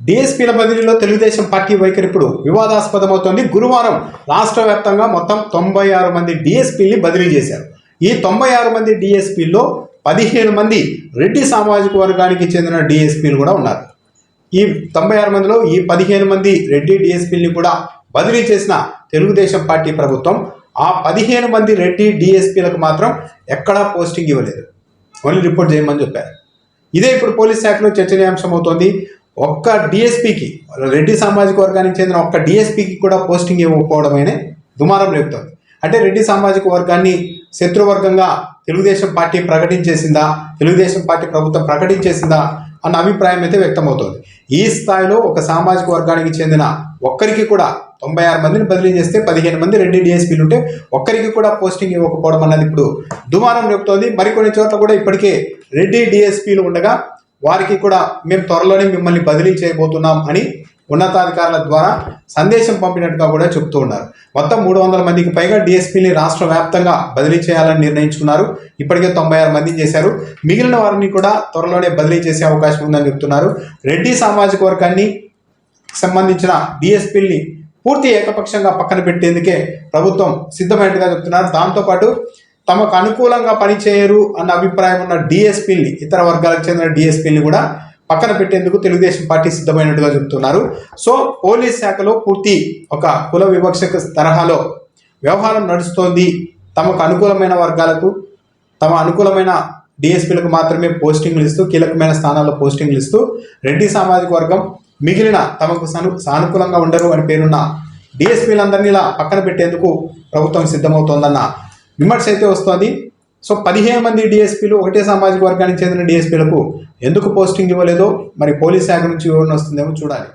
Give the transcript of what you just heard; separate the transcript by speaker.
Speaker 1: డిఎస్పీల బదిలీలో తెలుగుదేశం పార్టీ వైఖరి ఇప్పుడు వివాదాస్పదమవుతోంది. గురువారం రాష్ట్ర వ్యాప్తంగా మొత్తం తొంభై ఆరు మంది డిఎస్పీల్ని బదిలీ చేశారు. ఈ తొంభై ఆరు మంది డిఎస్పీల్లో పదిహేను మంది రెడ్డి సామాజిక వర్గానికి చెందిన డిఎస్పీలు కూడా ఉన్నారు. ఈ తొంభై ఆరు మందిలో ఈ పదిహేను మంది రెడ్డి డిఎస్పీని కూడా బదిలీ చేసిన తెలుగుదేశం పార్టీ ప్రభుత్వం ఆ పదిహేను మంది రెడ్డి డిఎస్పీలకు మాత్రం ఎక్కడా పోస్టింగ్ ఇవ్వలేదు. ఓన్లీ రిపోర్ట్ చేయమని చెప్పారు. ఇదే ఇప్పుడు పోలీస్ శాఖలో చర్చనీయాంశం అవుతోంది ఒక్క డిఎస్పీకి రెడ్డి సామాజిక వర్గానికి చెందిన ఒక్క డిఎస్పీకి కూడా పోస్టింగ్ ఇవ్వకపోవడమేనే దుమారం రేపుతోంది. అంటే రెడ్డి సామాజిక వర్గాన్ని శత్రువర్గంగా తెలుగుదేశం పార్టీ ప్రకటించేసిందా తెలుగుదేశం పార్టీ ప్రభుత్వం ప్రకటించేసిందా అన్న అభిప్రాయం అయితే వ్యక్తమవుతోంది. ఈ స్థాయిలో ఒక సామాజిక వర్గానికి చెందిన ఒక్కరికి కూడా తొంభై ఆరు మందిని బదిలీ చేస్తే పదిహేను మంది రెడ్డి డిఎస్పీలు ఉంటే ఒక్కరికి కూడా పోస్టింగ్ ఇవ్వకపోవడం అన్నది ఇప్పుడు దుమారం రేపుతోంది. మరికొన్ని చోట్ల కూడా ఇప్పటికే రెడ్డి డిఎస్పీలు ఉండగా వారికి కూడా మేము త్వరలోనే మిమ్మల్ని బదిలీ చేయబోతున్నాం అని ఉన్నతాధికారుల ద్వారా సందేశం పంపినట్టుగా కూడా చెప్తూ ఉన్నారు. మొత్తం మూడు వందల మందికి పైగా డిఎస్పీని రాష్ట్ర వ్యాప్తంగా బదిలీ చేయాలని నిర్ణయించుకున్నారు. ఇప్పటికే తొంభై ఆరు మందిని చేశారు. మిగిలిన వారిని కూడా త్వరలోనే బదిలీ చేసే అవకాశం ఉందని చెప్తున్నారు. రెడ్డి సామాజిక వర్గాన్ని సంబంధించిన డిఎస్పీల్ని పూర్తి ఏకపక్షంగా పక్కన పెట్టేందుకే ప్రభుత్వం సిద్ధమైనట్టుగా చెప్తున్నారు. దాంతోపాటు తమకు అనుకూలంగా పనిచేయరు అన్న అభిప్రాయం ఉన్న డిఎస్పీని ఇతర వర్గాలకు చెందిన డిఎస్పీని కూడా పక్కన పెట్టేందుకు తెలుగుదేశం పార్టీ సిద్ధమైనట్టుగా చెబుతున్నారు సో పోలీస్ శాఖలో పూర్తి ఒక కుల వివక్షక తరహాలో వ్యవహారం నడుస్తోంది. తమకు అనుకూలమైన వర్గాలకు తమ అనుకూలమైన డిఎస్పీలకు మాత్రమే పోస్టింగ్లు ఇస్తూ కీలకమైన స్థానాల్లో పోస్టింగ్లు ఇస్తూ రెడ్డి సామాజిక వర్గం మిగిలిన తమకు సను సానుకూలంగా ఉండరు అని పేరున్న డిఎస్పీలందరినీ ఇలా పక్కన పెట్టేందుకు ప్రభుత్వం సిద్ధమవుతోందన్న విమర్శ అయితే వస్తుంది. సో పదిహేను మంది డిఎస్పీలు ఒకటే సామాజిక వర్గానికి చెందిన డిఎస్పీలకు ఎందుకు పోస్టింగ్ ఇవ్వలేదో మరి పోలీస్ శాఖ నుంచి వివరణ వస్తుందేమో చూడాలి.